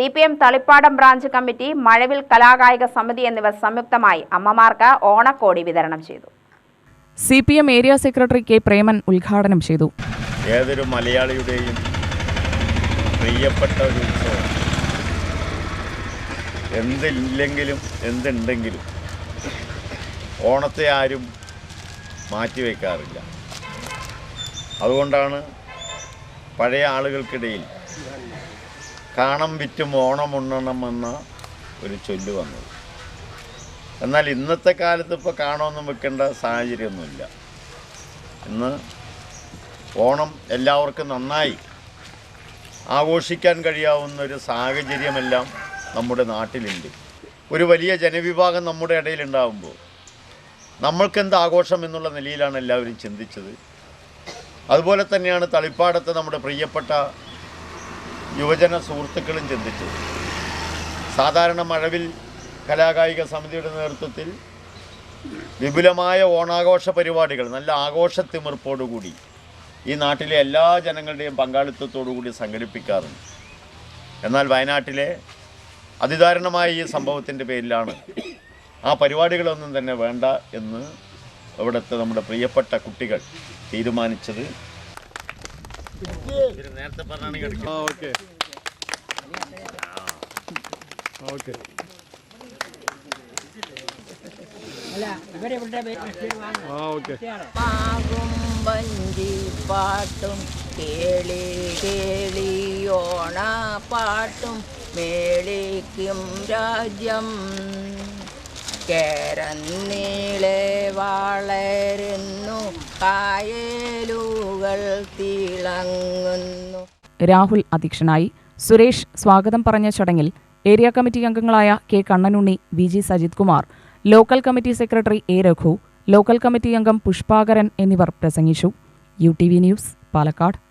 C P M Thalippadam branch committee മഴവിൽ കലാകായിക സമിതി എന്നിവർ സംയുക്തമായി അമ്മമാർക്ക് ഓണക്കോടി വിതരണം ചെയ്തു. C P M area secretary K Preman ഉദ്ഘാടനം ചെയ്തു. ഏതൊരു മലയാളിയുടെയും പ്രിയപ്പെട്ട ഒരു ഉത്സവം. എന്തില്ലെങ്കിലും എന്തുണ്ടെങ്കിലും ഓണത്തെ ആരും മാറ്റിവെക്കാറില്ല. അതുകൊണ്ടാണ് പഴയ ആളുകൾക്കിടയിൽ കാണം വിറ്റും ഓണം ഉണ്ണണമെന്ന ഒരു ചൊല്ല് വന്നത്. എന്നാൽ ഇന്നത്തെ കാലത്ത് ഇപ്പോൾ കാണുമെന്നും വെക്കേണ്ട സാഹചര്യമൊന്നുമില്ല. ഇന്ന് ഓണം എല്ലാവർക്കും നന്നായി ആഘോഷിക്കാൻ കഴിയാവുന്ന ഒരു സാഹചര്യമെല്ലാം നമ്മുടെ നാട്ടിലുണ്ട്. ഒരു വലിയ ജനവിഭാഗം നമ്മുടെ ഇടയിലുണ്ടാകുമ്പോൾ നമ്മൾക്കെന്ത് ആഘോഷം എന്നുള്ള നിലയിലാണ് എല്ലാവരും ചിന്തിച്ചത്. അതുപോലെ തന്നെയാണ് തളിപ്പാടത്തെ നമ്മുടെ പ്രിയപ്പെട്ട യുവജന സുഹൃത്തുക്കളും ചിന്തിച്ചു. സാധാരണ മഴവിൽ കലാകായിക സമിതിയുടെ നേതൃത്വത്തിൽ വിപുലമായ ഓണാഘോഷ പരിപാടികൾ നല്ല ആഘോഷ തിമിർപ്പോടുകൂടി ഈ നാട്ടിലെ എല്ലാ ജനങ്ങളുടെയും പങ്കാളിത്തത്തോടുകൂടി സംഘടിപ്പിക്കാറുണ്ട്. എന്നാൽ വയനാട്ടിലെ അതിദാരുണമായ ഈ സംഭവത്തിന്റെ പേരിലാണ് ആ പരിപാടികളൊന്നും തന്നെ വേണ്ട എന്ന് ഇവിടുത്തെ നമ്മുടെ പ്രിയപ്പെട്ട കുട്ടികൾ തീരുമാനിച്ചത്. നേരത്തെ പറഞ്ഞാണെങ്കിൽ വഞ്ചിപ്പാട്ടും കേളി കേളിയോണ പാട്ടും മേളിക്കും രാജ്യം. കേരന്നീളെ വളരുന്നു കായലുകൾ രാഹുൽ അധ്യക്ഷനായി സുരേഷ് സ്വാഗതം പറഞ്ഞ ചടങ്ങിൽ ഏരിയ കമ്മിറ്റി അംഗങ്ങളായ K Kannanunni V G Sajith Kumar local committee secretary A Raghu local committee അംഗം പുഷ്പാകരൻ എന്നിവർ പ്രസംഗിച്ചു. U T V news Palakkad.